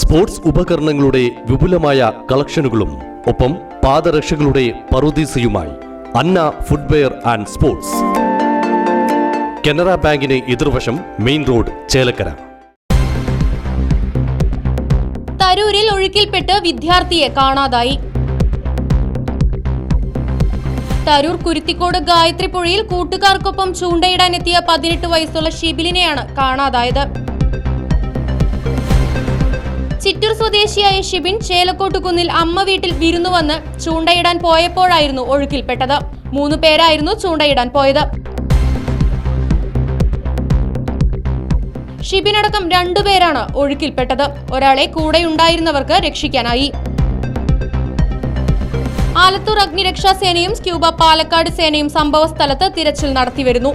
Sports ഉപകരണങ്ങളുടെ വിപുലമായ കളക്ഷനുകളും ഒപ്പം പാദരക്ഷകളുടെ പറുദീസയുമായി Anna footwear and sports. Canara ബാങ്കിന് എതിർവശം മെയിൻ റോഡ് ചേലക്കര. തരൂരിൽ ഒഴുക്കിൽപ്പെട്ട് വിദ്യാർത്ഥിയെ കാണാതായി. തരൂർ കുരുത്തിക്കോട് ഗായത്രി പുഴയിൽ കൂട്ടുകാർക്കൊപ്പം ചൂണ്ടയിടാനെത്തിയ പതിനെട്ട് വയസ്സുള്ള ഷിബിലിനെയാണ് കാണാതായത്. ചിറ്റൂർ സ്വദേശിയായ ഷിബിൻ ചേലക്കോട്ടുകുന്നിൽ അമ്മ വീട്ടിൽ വിരുന്നു വന്ന് ചൂണ്ടയിടാൻ പോയപ്പോഴായിരുന്നു ഒഴുക്കിൽപ്പെട്ടത്. മൂന്ന് പേരായിരുന്നു ചൂണ്ടയിടാൻ പോയത്. ഷിബിനടക്കം രണ്ടുപേരാണ് ഒഴുക്കിൽപ്പെട്ടത്. ഒരാളെ കൂടെയുണ്ടായിരുന്നവർക്ക് രക്ഷിക്കാനായി. ആലത്തൂർ അഗ്നിരക്ഷാ സേനയും സ്ക്യൂബ പാലക്കാട് സേനയും സംഭവ സ്ഥലത്ത് തിരച്ചിൽ നടത്തിവരുന്നു.